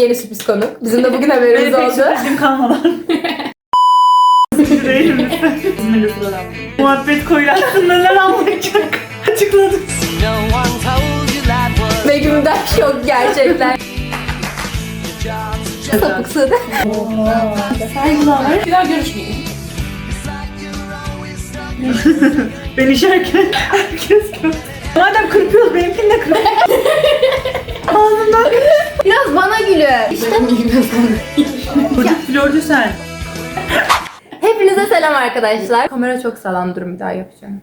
Yeni sürpriz konuk. Bizim de bugün haberimiz Benim pek oldu. sürprizim kalmadan. Sıkıcı değil mi? İzmirli sıradan. Muhabbet koyu aslında neler anlatacak? Açıkladım. No one told you that was Begüm'den şok gerçekten. your job. Sapık Sude. Saygılar. Bir daha görüşmeyelim. Ben işerken herkes gördü. Madem kırpıyoruz benimkini de kırp. Ağzından. Biraz bana gülün. İşte Çocuk flördü sen. hepinize selam arkadaşlar. Kamera çok sağlam durum bir daha yapacağım.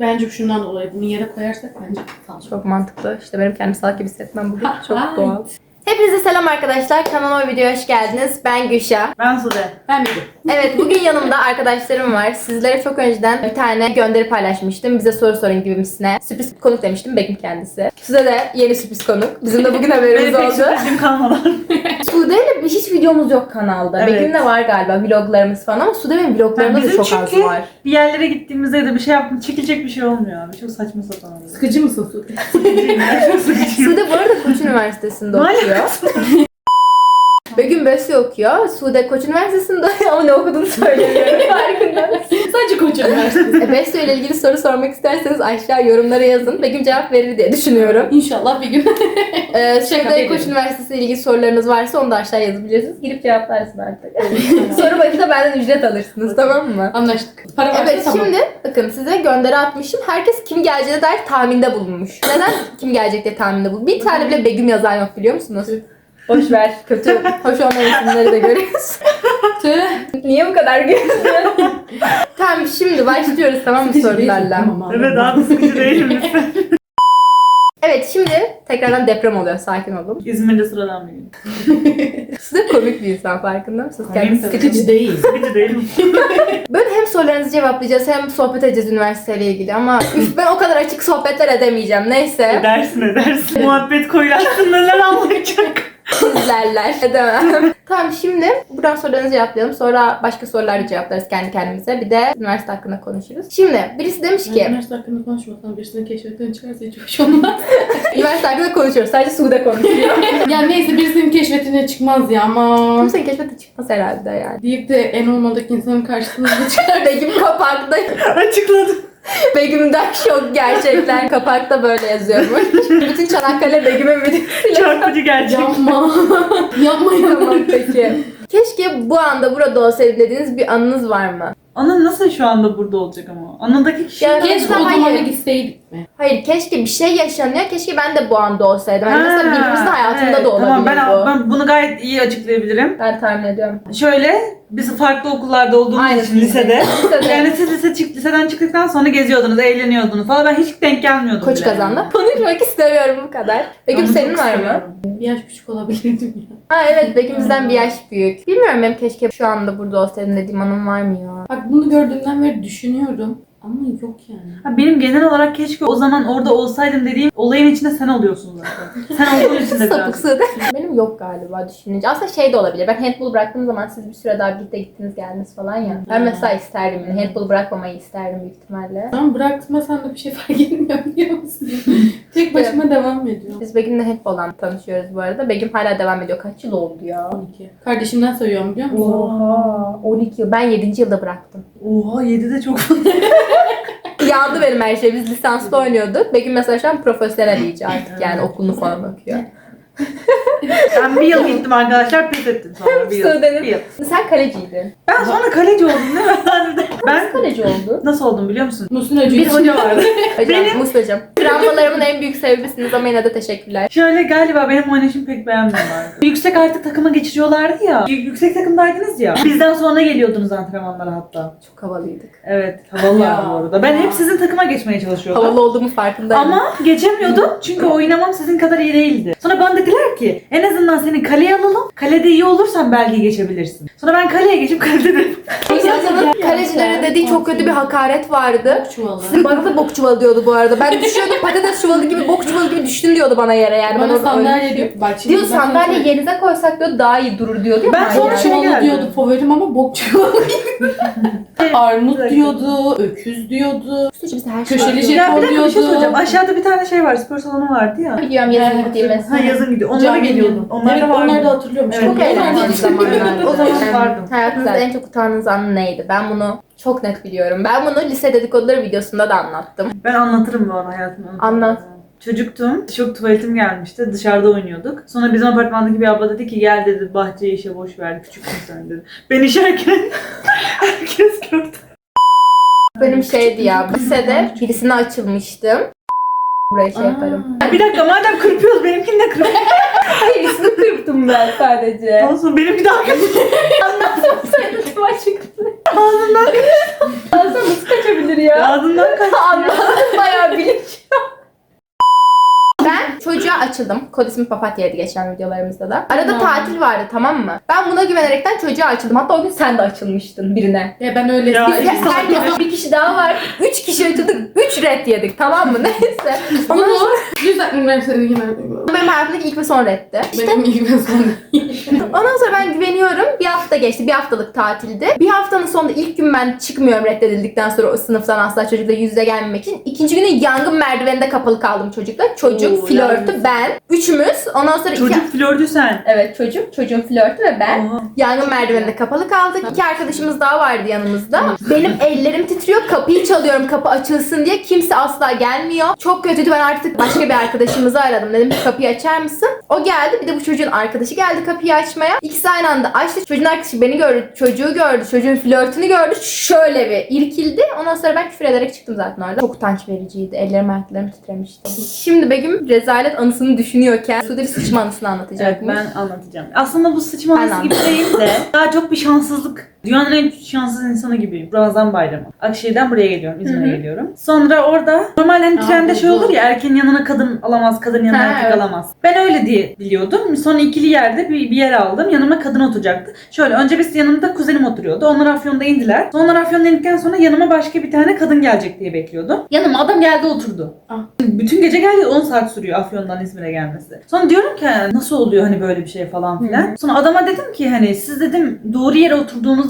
Bence şundan dolayı bunu yere koyarsak bence kalacak. Çok mantıklı. İşte benim kendimi salak gibi hissetmem bugün çok doğal. Hepinize selam arkadaşlar. Kanalıma videoya hoş geldiniz. Ben Gülşah. Ben Sude. Ben miydim? Evet bugün yanımda arkadaşlarım var. Sizlere çok önceden bir tane gönderi paylaşmıştım. Bize soru sorun gibimsine. Sürpriz konuk demiştim. Begüm kendisi. Size de yeni sürpriz konuk. Bizim de bugün haberimiz Benim pek oldu. sürprizim kalmadan. Sude ile hiç videomuz yok kanalda. Evet. Begüm'de var galiba vloglarımız falan ama Sude benim vloglarımda da bizim çok az çünkü var. bir yerlere gittiğimizde ya da bir şey yaptım çekilecek bir şey olmuyor abi. Çok saçma sapan oluyor. Sıkıcı mısın Sude? Çok sıkıcıyım. Sude bu arada Koç Üniversitesi'nde Ne okuyor. Begüm Besli okuyor. Sude Koç Üniversitesi'nde ama ne okuduğunu söylemiyorum farkında? Sadece Koç Üniversitesi. E, Besli ile ilgili soru sormak isterseniz aşağı yorumlara yazın. Begüm cevap verir diye düşünüyorum. İnşallah bir gün. Ee, Sude. Koç Üniversitesi ile ilgili sorularınız varsa onu da aşağı yazabilirsiniz. Girip cevaplarsın artık. Soru başında benden ücret alırsınız tamam mı? Anlaştık. Para varsa Evet tamam. şimdi bakın size gönderi atmışım. Herkes kim geleceğine dair tahminde bulunmuş. Neden kim gelecek diye tahminde bulunmuş. Bir tane bile Begüm yazan yok biliyor musunuz? Boş ver. Kötü. Hoş olmayan isimleri de görüyoruz. Tüh. Niye bu kadar gülüyorsun? tamam şimdi başlıyoruz tamam mı sorularla? Evet abi sıkıcı değil mi? Evet şimdi tekrardan deprem oluyor. Sakin olun. İzmir'de sıradan bir gün. Size komik bir insan farkında mısınız? Tabii. Sıkıcı değil. Sıkıcı değil mi? Böyle hem sorularınızı cevaplayacağız hem sohbet edeceğiz üniversiteyle ilgili ama üf, ben o kadar açık sohbetler edemeyeceğim. Neyse. Edersin edersin. Muhabbet koyu aslında neler anlatacak? İzlerler. Edemem. tamam şimdi buradan sorularınızı cevaplayalım. Sonra başka soruları cevaplarız kendi kendimize. Bir de üniversite hakkında konuşuruz. Şimdi birisi demiş ki Üniversite hakkında konuşmasan birisinin keşfetten çıkarsa hiç hoş olmaz. üniversite hakkında konuşuyoruz. Sadece Sude konuşuyor. ya neyse birisinin keşfetine çıkmaz ya ama. Kimsenin keşfete çıkmaz herhalde yani. Deyip de en olmadık insanın karşısına çıkar. Begüm kapakta. Açıkladım. Begüm'den şok gerçekten. Kapakta böyle yazıyormuş. Bütün Çanakkale Begüm'ün videosuyla. Çarpıcı gerçek. Yapma. Yapma. Tamam peki. Keşke bu anda burada olsaydı dediğiniz bir anınız var mı? Ana nasıl şu anda burada olacak ama? Anadaki kişi... Ya- Keşke o zamana gitseydik mi? Hayır keşke bir şey yaşanıyor. Keşke ben de bu anda olsaydım. Yani mesela birbirimizin hayatında evet, da olabilir Tamam ben, bu. ben bunu gayet iyi açıklayabilirim. Ben tahmin ediyorum. Şöyle biz farklı okullarda olduğumuz Aynen. için lisede. Lisede. yani siz lise çık, liseden çıktıktan sonra geziyordunuz, eğleniyordunuz falan. Ben hiç denk gelmiyordum Koç bile. kazandı. Konuşmak istemiyorum bu kadar. Begüm Onu senin var mı? seviyorum. Bir yaş küçük olabilirdim ya. Ha evet Begüm bizden bir yaş büyük. Bilmiyorum benim keşke şu anda burada olsaydım dediğim anım var mı ya? Bak bunu gördüğümden beri düşünüyorum. Ama yok yani. Ha, benim genel olarak keşke o zaman orada olsaydım dediğim olayın içinde sen oluyorsun zaten. Sen olduğun için de Sapık biraz. Benim yok galiba düşününce. Aslında şey de olabilir. Ben handball bıraktığım zaman siz bir süre daha birlikte gittiniz geldiniz falan ya. Ben mesela isterdim. Yani handball bırakmamayı isterdim büyük ihtimalle. Ben bıraktırmasam da bir şey fark etmiyor biliyor musun? Tek başıma devam ediyorum. Biz Begüm'le handball'dan tanışıyoruz bu arada. Begüm hala devam ediyor. Kaç yıl oldu ya? 12. Kardeşimden sayıyorum biliyor musun? Oha 12 yıl. Ben 7. yılda bıraktım. Oha 7 de çok fazla. Yandı benim her şey. Biz lisanslı oynuyorduk. Begüm mesela şu an profesyonel iyice artık yani okulunu falan okuyor. Ben bir yıl gittim arkadaşlar pes ettim sonra bir yıl. Sude'nin- Bir yıl. Sen kaleciydin. Ben sonra kaleci oldum değil mi? Ben kaleci oldu. nasıl oldum biliyor musun? Musun Hoca Bir hoca vardı. Hocam, Benim- Mustafa hocam. Travmalarımın en büyük sebebisiniz ama yine de teşekkürler. Şöyle galiba benim oynayışımı pek beğenmiyorlardı. yüksek artık takıma geçiriyorlardı ya. Y- Yüksek takımdaydınız ya. Bizden sonra geliyordunuz antrenmanlara hatta. Çok havalıydık. Evet havalılardı Ya. bu arada. Ben hep sizin takıma geçmeye çalışıyordum. Havalı olduğumu farkındayım. Ama geçemiyordum çünkü oynamam sizin kadar iyi değildi. Sonra bana dediler ki en azından seni kaleye alalım. Kalede iyi olursan belki geçebilirsin. Sonra ben kaleye geçip kalede de kalecilerin Sizlere dediği çok kötü bir hakaret vardı. Bok çuvalı. Sizin bana da bok çuvalı diyordu bu arada. Ben düşüyordum patates çuvalı gibi bok çuvalı gibi düştün diyordu bana yere yani. Bana sandalye diyor. Bak şimdi Diyor ben sandalye yerinize koysak diyor daha iyi durur diyor. Ben sonra şey- Çuvalı geldi. diyordu favorim ama bok çuvalı. Armut diyordu, öküz diyordu. Suçu bize her şey Köşeli oluyor. Ya bir dakika bir şey soracağım. Aşağıda bir tane şey var. Spor salonu vardı ya. Biliyorum yazın gittiğimiz. Ha yazın gidiyor. Onlara Cami'nin geliyordum. Onlar evet, da vardı. onlar da hatırlıyorum. Evet, Çok Onlar da eğlenceli hatırlıyorum. zamanlardı. O zaman vardım. Hayatınızda en çok utandığınız an neydi? Ben bunu çok net biliyorum. Ben bunu lise dedikoduları videosunda da anlattım. Ben anlatırım bu arada hayatımı. Anlat. Çocuktum. Çok tuvaletim gelmişti. Dışarıda oynuyorduk. Sonra bizim apartmandaki bir abla dedi ki gel dedi bahçeye işe boş ver. Küçüksün sen dedi. Ben işerken herkes gördü. Benim şeydi ya, lisede birisine açılmıştım. Buraya şey yaparım. Bir dakika madem kırpıyoruz benimkini de kırp. Hayır ismini kırptım ben sadece. Olsun benimki de arkadaş. Anlatsam söyledim açıkçası. Ağzından Ağzına nasıl kaçabilir ya? Ağzından kaç. Anlattım bayağı bilinç. Ben çocuğa açıldım. Kod ismi Papatya'ydı geçen videolarımızda da. Arada Tamam. tatil vardı tamam mı? Ben buna güvenerekten çocuğa açıldım. Hatta o gün sen de açılmıştın birine. Ya ben öyle Ya, Biz salak herkes bir kişi daha var. Üç kişi açıldık. Üç red yedik tamam mı? Neyse. Bunu yüzden ben seni yine benim hayatımdaki ilk ve son reddi. İşte benim ilk ve son Ondan sonra ben güveniyorum. Bir hafta geçti. Bir haftalık tatildi. Bir haftanın sonunda ilk gün ben çıkmıyorum reddedildikten sonra o sınıftan asla çocukla yüz yüze gelmemek için. İkinci günü yangın merdiveninde kapalı kaldım çocukla. Çocuk, Oo, flörtü, yalnız. ben. Üçümüz. Ondan sonra iki... Çocuk flördü sen. Evet çocuk, çocuğun flörtü ve ben. Oha. Yangın merdiveninde kapalı kaldık. İki arkadaşımız daha vardı yanımızda. Benim ellerim titriyor. Kapıyı çalıyorum kapı açılsın diye. Kimse asla gelmiyor. Çok kötüydü. Ben artık başka bir arkadaşımızı aradım. Dedim ki kapıyı açar mısın? O geldi. Bir de bu çocuğun arkadaşı geldi kapıyı açmaya. İkisi aynı anda açtı. Çocuğun arkadaşı beni gördü. Çocuğu gördü. Çocuğun flörtünü gördü. Şöyle bir irkildi. Ondan sonra ben küfür ederek çıktım zaten orada. Çok utanç vericiydi. Ellerim ayaklarım titremişti. Şimdi Begüm rezalet anısını düşünüyorken Sude bir sıçma anısını Evet anlatacakmış. ben anlatacağım. Aslında bu sıçma anısı gibi değil de daha çok bir şanssızlık. Dünyanın en şanssız insanı gibiyim. Ramazan bayramı. Akşehir'den buraya geliyorum. İzmir'e geliyorum. Sonra orada normalde hani Aa, trende şey bu- olur ya erkeğin yanına kadın alamaz, kadın yanına Ha, erkek evet. alamaz. Ben öyle diye biliyordum. Sonra ikili yerde bir, bir yer aldım. Yanıma kadın oturacaktı. Şöyle önce biz yanımda kuzenim oturuyordu. Onlar Afyon'da indiler. Sonra Afyon'da indikten sonra yanıma başka bir tane kadın gelecek diye bekliyordum. Yanıma adam geldi oturdu. Ah. Bütün gece geldi 10 saat sürüyor Afyon'dan İzmir'e gelmesi. Sonra diyorum ki nasıl oluyor hani böyle bir şey falan filan. Sonra adama dedim ki hani siz dedim doğru yere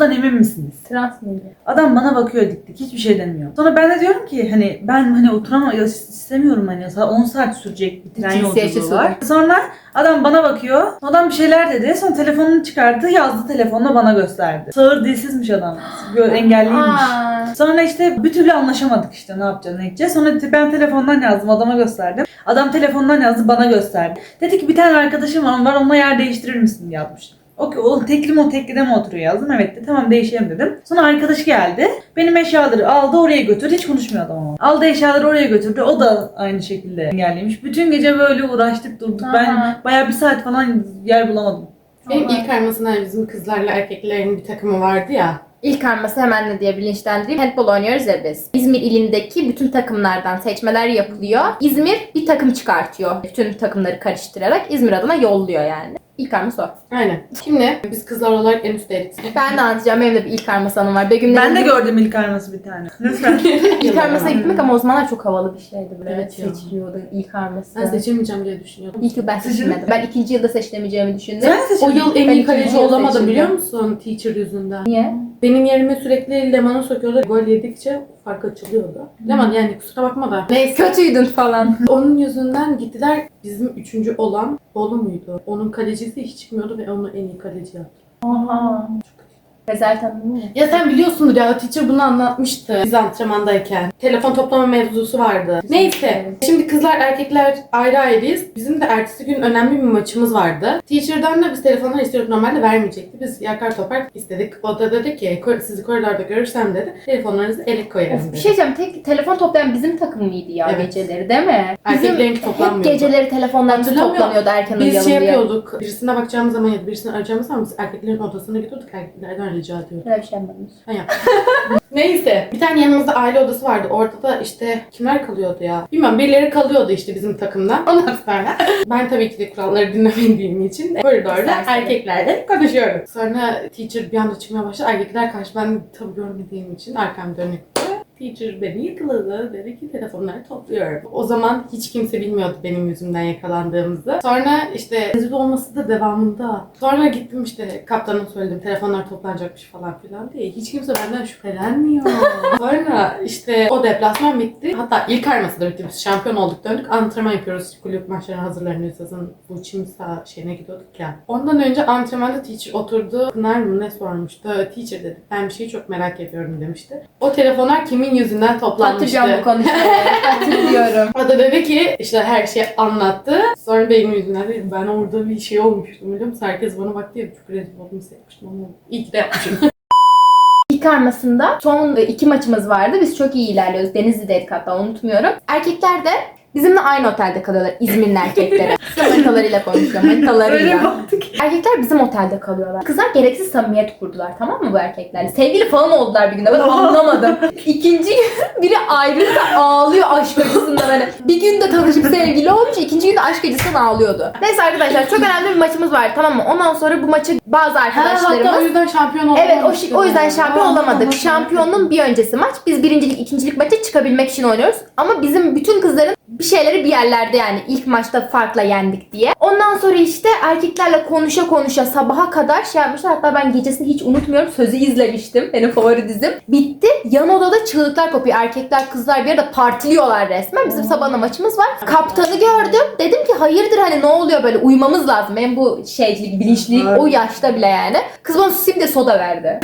oturduğunuzdan emin misiniz? Trans mıydı? Adam bana bakıyor dik dik hiçbir şey demiyor. Sonra ben de diyorum ki hani ben hani oturamam ya istemiyorum hani sa- 10 saat sürecek bir tren yolculuğu var. Sonra adam bana bakıyor. Adam bir şeyler dedi. Sonra telefonunu çıkardı yazdı telefonla bana gösterdi. Sağır dilsizmiş adam. Engelliymiş. Sonra işte bir türlü anlaşamadık işte ne yapacağız ne edeceğiz. Sonra ben telefondan yazdım adama gösterdim. Adam telefondan yazdı bana gösterdi. Dedi ki bir tane arkadaşım var, var onunla yer değiştirir misin yazmış. O, o tekli mi o teklide mi oturuyor yazdım. Evet de tamam değişelim dedim. Sonra arkadaş geldi. Benim eşyaları aldı oraya götürdü. Hiç konuşmuyor adam ama. Aldı eşyaları oraya götürdü. O da aynı şekilde engelliymiş. Bütün gece böyle uğraştık durduk. Ben Aha. bayağı bir saat falan yer bulamadım. Benim ilk armasında bizim kızlarla erkeklerin bir takımı vardı ya. İlk arması hemen ne diye bilinçlendireyim. Handball oynuyoruz ya biz. İzmir ilindeki bütün takımlardan seçmeler yapılıyor. İzmir bir takım çıkartıyor. Bütün takımları karıştırarak İzmir adına yolluyor yani. İlk arması o. Aynen. Şimdi biz kızlar olarak en üstteydik. Ben de anlatacağım. Benim de bir ilk arması anım var. Begüm'le Ben de gördüm ilk arması bir tane. Lütfen. İlk armasına gitmek ama o zamanlar çok havalı bir şeydi. Böyle Evet ya. seçiliyordu ilk arması. Ben seçilmeyeceğim diye düşünüyordum. İlk yıl ben seçilmedim. Ben ikinci yılda seçilemeyeceğimi düşündüm. Sen O seçildin. yıl en Ben iyi ikinci kaleci yıl olamadım seçildim. biliyor musun? Teacher yüzünden. Niye? Benim yerime sürekli Leman'ı sokuyorlar. Gol yedikçe fark açılıyordu. Leman yani kusura bakma da. Neyse. Kötüydün falan. Onun yüzünden gittiler bizim üçüncü olan Bolu muydu? Onun kalecisi hiç çıkmıyordu ve onu en iyi kaleci yaptı. Oha. Rezalet anladın mı? Ya sen biliyorsundur ya teacher bunu anlatmıştı biz antrenmandayken. Telefon toplama mevzusu vardı. Neyse. Şimdi kızlar erkekler ayrı ayrıyız. Bizim de ertesi gün önemli bir maçımız vardı. Teacher'dan da biz telefonları istiyorduk. Normalde vermeyecekti. Biz yakar topar istedik. O da dedi ki "Kor- sizi koridorda görürsem dedi. Telefonlarınızı ele koyarım Of, bir dedi. şey diyeceğim. Tek telefon toplayan bizim takım mıydı ya Evet. geceleri değil mi? Bizim Erkeklerinki hep toplanmıyordu. geceleri telefonlarımız Hatırlamıyorum. toplanıyordu erken Biz uyuyalım şey diye. yapıyorduk. Birisine bakacağımız zaman ya da birisini arayacağımız zaman biz erkeklerin odasına gidiyorduk. Erkeklerden rica ediyorum. Böyle bir şey yapmadım. Ben yaptım. Neyse. Bir tane yanımızda aile odası vardı. Orada da işte kimler kalıyordu ya? Bilmem birileri kalıyordu işte bizim takımdan. Ondan sonra ben tabii ki de kuralları dinlemediğim için koridorda İstersen. erkeklerle konuşuyorum. Sonra teacher bir anda çıkmaya başladı. Erkekler karşı ben tabii görmediğim için arkam dönüktü. Teacher beni yakaladı. Dedi ki telefonları topluyorum. O zaman hiç kimse bilmiyordu benim yüzümden yakalandığımızı. Sonra işte rezil olması da devamında. Sonra gittim işte kaptana söyledim telefonlar toplanacakmış falan filan diye. Hiç kimse benden şüphelenmiyor. Sonra işte o deplasman bitti. Hatta ilk arması da bitti. Biz şampiyon olduk döndük. Antrenman yapıyoruz. Kulüp maçlarına hazırlanıyoruz. Yazın bu Çimsa şeyine gidiyorduk ya. Ondan önce antrenmanda teacher oturdu. Pınar mı ne sormuştu. Teacher dedi. Ben bir şeyi çok merak ediyorum demişti. O telefonlar kimin yüzünden toplanmıştı? Hatırlıyorum bu konuşmayı. Hatırlıyorum. O da dedi ki işte her şeyi anlattı. Sonra benim yüzümden dedi ben orada bir şey olmuştum biliyor musun? Herkes bana baktı ya çok rezil oldum hissetmiştim ama iyi ki de yapmışım. İlk armasında son iki maçımız vardı. Biz çok iyi ilerliyoruz. Denizli'deydik hatta unutmuyorum. Erkekler de bizimle aynı otelde kalıyorlar. İzmir'in erkekleri. Manitalarıyla konuşuyorum. Öyle Manitalarıyla. baktık. Erkekler bizim otelde kalıyorlar. Kızlar gereksiz samimiyet kurdular tamam mı bu erkeklerle? Sevgili falan oldular bir günde ben anlamadım. İkinci gün biri ayrıldı ağlıyor aşk acısından hani. Bir günde tanışıp sevgili olmuş ikinci günde aşk acısından ağlıyordu. Neyse arkadaşlar çok önemli bir maçımız var tamam mı? Ondan sonra bu maçı bazı ha, hatta o arkadaşlarımız yüzden şampiyon olamamıştı. Evet o, şi- o yüzden şampiyon Ha, olamadık. Şampiyonluğun bir öncesi maç. Biz birincilik, ikincilik maça çıkabilmek için oynuyoruz. Ama bizim bütün kızların bir şeyleri bir yerlerde yani ilk maçta farkla yendik diye. Ondan sonra işte erkeklerle konuşa konuşa sabaha kadar şey yapmışlar. Hatta ben gecesini hiç unutmuyorum. Sözü izlemiştim. Benim favori dizim. Bitti. Yan odada çığlıklar kopuyor. Erkekler kızlar bir arada partiliyorlar resmen. Bizim sabahına maçımız var. Kaptanı gördüm. Dedim ki hayırdır hani ne oluyor böyle uyumamız lazım. Benim bu şeycilik, bilinçlilik o yaşta bile yani. Kız bana susayım diye soda verdi.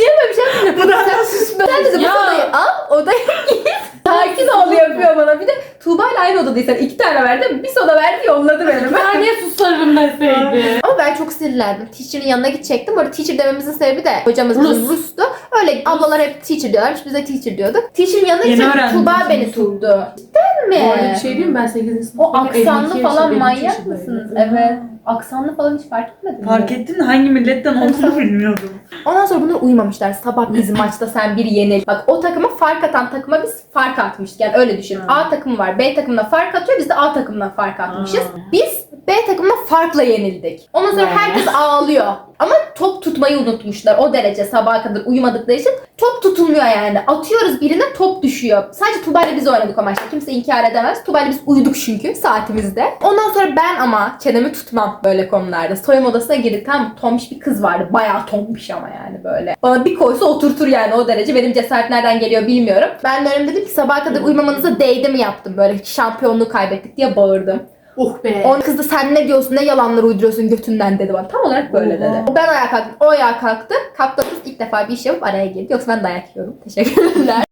Niye böyle bir şey yapmıyor? Bu da susma. Sen dedi bu sodayı al odaya git. Sakin ol yapıyor bana. Bir de Tuğba ile aynı odadaysan iki tane verdi. Bir soda verdi yolladı beni. Ben niye susarım deseydi. Ama ben çok sinirlendim. Teacher'ın yanına gidecektim. Bu arada teacher dememizin sebebi de hocamız Rus. Rus'tu. Öyle ablalar hep teacher diyorlarmış. Biz de teacher diyorduk. Teacher'ın yanına Yeni gidecektim. öğrendim Tuğba beni tuttu. Cidden mi? Bu arada bir şey diyeyim mi? ben 8. sınıfta O aksanlı 52 falan manyak mısınız? Evet. Aksanlı falan hiç fark etmedin mi? Fark ettin mi? Hangi milletten olduğunu bilmiyordum. Ondan sonra bunlar uyumamışlar. Sabah bizim maçta sen bir yenil. Bak o takıma fark atan takıma biz fark atmıştık. Yani öyle düşün. Ha. A takımı var. B takımına fark atıyor. Biz de A takımına fark atmışız. Ha. Biz B takımına farkla yenildik. Ondan sonra herkes ağlıyor. Ama top tutmayı unutmuşlar. O derece sabaha kadar uyumadıkları için. Top tutulmuyor yani. Atıyoruz birine top düşüyor. Sadece Tuba ile biz oynadık o maçta. Kimse inkar edemez. Tuba ile biz uyuduk çünkü saatimizde. Ondan sonra ben ama çenemi tutmam böyle konularda. Soyunma odasına girdik. Tam tombiş bir kız vardı. Bayağı tombiş ama yani böyle. Bana bir koysa oturtur yani o derece. Benim cesaret nereden geliyor bilmiyorum. Ben de dedim ki sabaha kadar uyumamanıza değdi mi yaptım. Böyle şampiyonluğu kaybettik diye bağırdım. Oh be. O kız da sen ne diyorsun ne yalanlar uyduruyorsun götünden dedi bana. Tam olarak böyle Oha. dedi. Ben ayağa kalktım. O ayağa kalktı. Kaptanımız ilk defa bir iş yapıp araya girdi. Yoksa ben dayak yiyorum. Teşekkürler.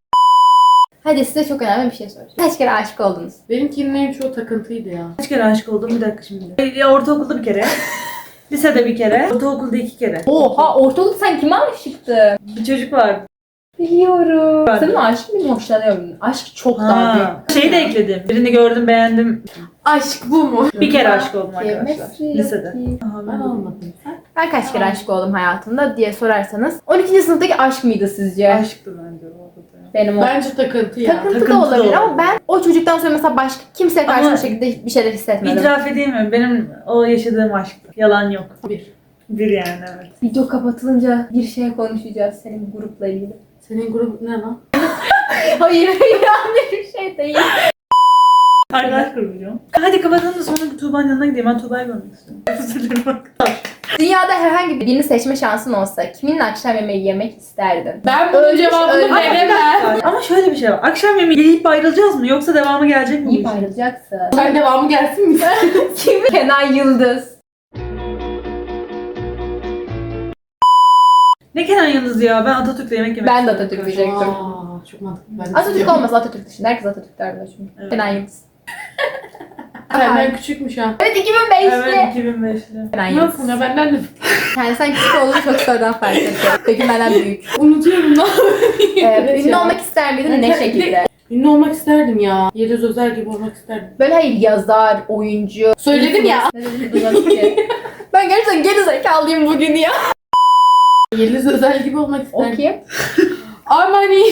Hadi size çok önemli bir şey soracağım. Kaç kere aşık oldunuz? Benimkinin çoğu takıntıydı ya. Kaç kere aşık oldum? Bir dakika şimdi. Ya ortaokulda bir kere. Lisede bir kere. Ortaokulda iki kere. Oha ortalık sen kime aşıktın? Bir çocuk vardı. Biliyorum. Ben de. Sen mi aşık mıydın hoşlanıyor muydun? Aşk çok daha büyük. Şeyi de ekledim. Birini gördüm beğendim. Aşk bu mu? Bir kere aşık oldum arkadaşlar. Lisede. Ben olmadım. Ben kaç kere aşık oldum hayatımda diye sorarsanız. 12. sınıftaki aşk mıydı sizce? Aşktı bence o da. Benim o. Bence takıntı ya. Takıntı, takıntı da da olabilir olabilir. ama ben o çocuktan sonra mesela başka kimseye karşı Ama- bu şekilde bir şeyler hissetmedim. İtiraf edeyim mi? Benim o yaşadığım aşktı. Yalan yok. Bir. Bir yani evet. Video kapatılınca bir şey konuşacağız senin grupla ilgili. Senin grup ne lan? Hayır hayır bir şey değil. Arkadaş kuracağım. Hadi kapatalım da sonra Tuğba'nın yanına gideyim. Ben Tuğba'yı görmek istiyorum. Özür dilerim bak. Dünyada herhangi birini seçme şansın olsa kiminle akşam yemeği yemek isterdin? Ben bunun Ölmüş, cevabını ölmüş. veremem. Ama şöyle bir şey var. Akşam yemeği yiyip ayrılacağız mı? Yoksa devamı gelecek mi? bu Yiyip işin? ayrılacaksın. Sen devamı gelsin mi? Kim? Kenan Yıldız. Ne Kenan Yıldız ya? Ben Atatürk'le yemek yemek Ben de. Atatürk diyecektim. Aa, çok mantıklı. Ben de Atatürk istiyorum. olmasa Atatürk dışında. Herkes Atatürk derdi çünkü. Evet. Kenan Yıldız. Benden küçükmüş ha. Evet 2005'li. Evet 2005'li. Kenan Yıldız. Nasıl ya benden de Yani sen küçük olduğunu çok sonradan fark ettim. Peki benden büyük. unutuyorum lan. Ee, Evet ünlü olmak ister miydin? Ne şekilde? Ünlü olmak isterdim ya. Yeliz Özel gibi olmak isterdim. Böyle hayır yazar, oyuncu. Söyledim ya. Ne dedim duymadım ki. ben gerçekten geri zekalıyım bugün ya. Yeliz Özel gibi olmak isterdim. O kim? Armani.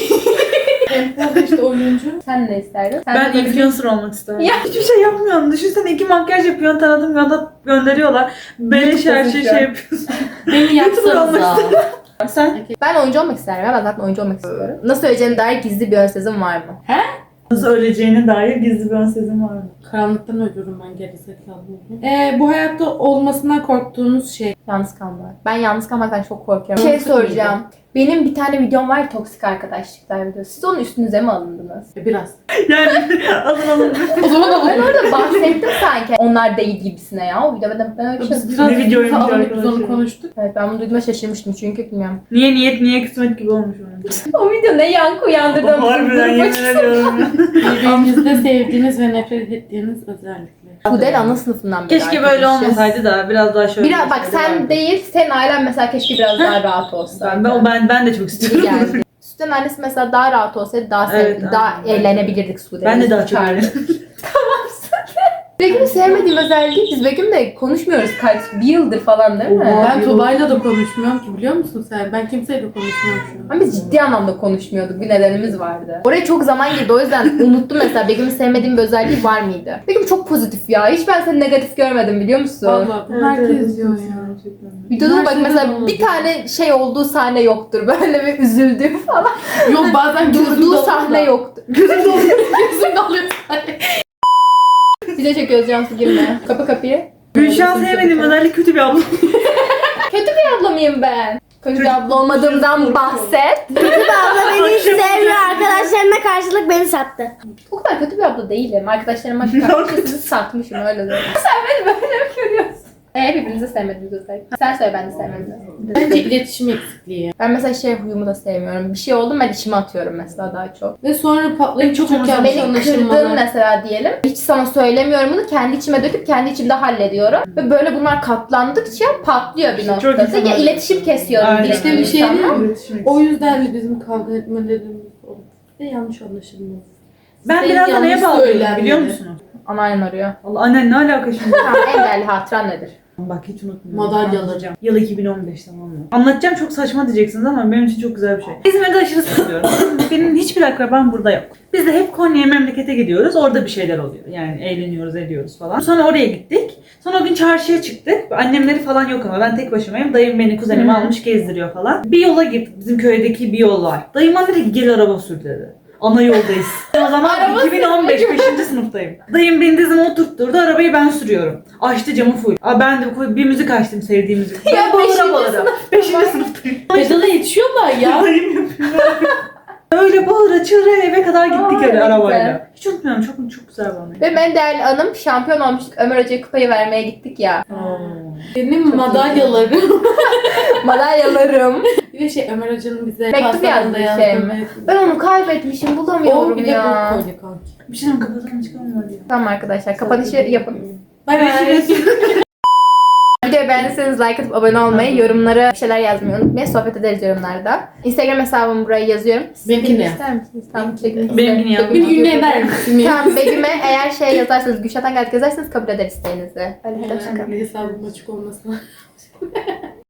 Tempo'da işte oyuncu. Sen ne isterdin? Sen Ben böyle- influencer olmak isterim. Ya. Hiçbir şey yapmıyorum. Düşünsene iki makyaj yapıyorsun, tanıdığım yanda gönderiyorlar. Beleş her şey YouTube'dasın şey yapıyorsun. Beni olmak yapsanıza. Sen Ben oyuncu olmak isterim. Ben zaten oyuncu olmak istiyorum. Nasıl öleceğine dair gizli bir ön sezim var mı? nasıl öleceğine dair gizli bir ön sezim var mı? Karanlıktan ölüyorum ben gerizekalı. Ee, bu hayatta olmasından korktuğunuz şey. Yalnız kalmak. Ben yalnız kalmaktan çok korkuyorum. Bir şey Mantıklı soracağım. Benim bir tane videom var toksik arkadaşlıklar videosu. Siz onun üstünüze mi alındınız? E, Biraz. Yani alın alın. O zaman da Ben orada bahsettim sanki. Onlar değil gibisine ya. O videoda ben, ben öyle bir şey Biz Ne videoymuş arkadaşlar? onu konuştuk. Evet ben bunu duyduğuma şaşırmıştım çünkü bilmiyorum. Niye niyet niye kısmet gibi olmuş onun. O video ne yankı uyandırdı. Harbiden yemin ediyorum. Birbirinizde sevdiğiniz ve nefret ettiğiniz özellikler. Kudel ana sınıfından beri Keşke böyle arkadaşız. olmasaydı da biraz daha şöyle. Biraz bak sen vardı. değil, senin ailen mesela keşke biraz daha rahat olsaydı. Ben, ben, ben, ben de çok istiyorum. geldi. Sütten annesi mesela daha rahat olsaydı daha sev- Evet, daha aynen. eğlenebilirdik Sude'yle. Ben de daha çok. Begüm'ü sevmediğim özelliği biz Begüm'le konuşmuyoruz kaç bir yıldır falan değil mi? Ben Tuba'yla da konuşmuyorum ki biliyor musun sen? Ben kimseyle konuşmuyorum şu an. Ama biz ciddi anlamda konuşmuyorduk. Bir nedenimiz vardı. Oraya çok zaman girdi. O yüzden unuttum mesela Begüm'ü sevmediğim bir özelliği var mıydı? Begüm çok pozitif ya. Hiç ben seni negatif görmedim biliyor musun? Valla bunu herkes diyor ya. Videoda da bak mesela bir tane şey olduğu sahne yoktur. Böyle bir üzüldüğü falan. Yok bazen gözüm Durduğu sahne da. yoktur. Gözüm doluyor. Gözüm doluyor. Video çekiyoruz Cansu girme. Kapı kapıyı. Gülşah sevmediğim özellik kötü bir abla. Kötü bir abla mıyım ben? Kötü bir abla olmadığımdan bahset. Kötü bir abla beni hiç sevmiyor. Arkadaşlarına karşılık beni sattı. O kadar kötü bir abla değilim. Arkadaşlarıma karşı sizi satmışım öyle. Sen beni böyle mi görüyorsun? Ee birbirinizi sevmediniz özellikle. Sen söyle ben de sevmedim. Bence iletişim eksikliği. Ben mesela şey huyumu da sevmiyorum. Bir şey oldu mu ben içime atıyorum mesela daha çok. Ve sonra patlayıp çok, çok yanlış Beni kırdın anlaşılmalar. mesela diyelim. Hiç sana söylemiyorum bunu. Kendi içime döküp kendi içimde hallediyorum. Ve böyle bunlar katlandıkça patlıyor bir Çok noktada. insan Ya iletişim kesiyorum. Aynen. direkt İşte bir şey insanla. değil mi? O yüzden de bizim kavga etmelerimiz oldu. Ve yanlış anlaşılma. Ben Senin biraz da neye yanlış bağlıyorum söylenmedi. biliyor musunuz? Anneannen arıyor. Allah annen ne alaka şimdi? Tamam en değerli hatıran nedir? Bak hiç unutmuyorum. Madalyaları. Anlatacağım. Yıl 2015 tamam mı? Anlatacağım çok saçma diyeceksiniz ama benim için çok güzel bir şey. İzmir'de aşırı sıkılıyorum. benim hiçbir akrabam burada yok. Biz de hep Konya'ya memlekete gidiyoruz. Orada bir şeyler oluyor. Yani eğleniyoruz, ediyoruz falan. Sonra oraya gittik. Sonra o gün çarşıya çıktık. Annemleri falan yok ama ben tek başımayım. Dayım beni kuzenimi almış gezdiriyor falan. Bir yola gittik. Bizim köydeki bir yol var. Dayım dedi ki gel araba sür dedi. Ana yoldayız. o zaman Araba 2015 5. sınıftayım. Dayım beni dizime oturtturdu. Arabayı ben sürüyorum. Açtı camı full. Aa, ben de bir müzik açtım sevdiğim müzik. Ya, Ben bağıra beşinci bağıra. 5. sınıftayım. Pedala yetişiyorlar ya. Dayım yapıyor. Öyle bağıra çığıra eve kadar gittik Aa, öyle arabayla. güzel. Hiç unutmuyorum. Çok çok güzel bana. Ve en değerli anım şampiyon olmuştuk. Ömer Hoca'ya kupayı vermeye gittik ya. Benim madalyalarım. Madalyalarım. Bir de şey Ömer Hoca'nın bize Mektup yazdığı şey yazdığı mi? mektup. Ben onu kaybetmişim. O Bulamıyorum bir de ya. bu kolye kanki. Bir şey mi kapatalım çıkalım hadi. Tamam arkadaşlar kapanışı yapın. Bay bay. Videoyu beğendiyseniz like atıp abone olmayı, yorumlara bir şeyler yazmayı unutmayın. Sohbet ederiz yorumlarda. Instagram hesabımı buraya yazıyorum. Benimkini yaz. ister misiniz? Tamam, Begüm'ü Benimkini yaz. Bir gün eder misin? Tamam Begüm'e eğer şey yazarsanız, Gülşah'tan geldik yazarsanız kabul ederiz isteğinizi. Hadi hadi hoşçakalın. Hesabım açık olmasına.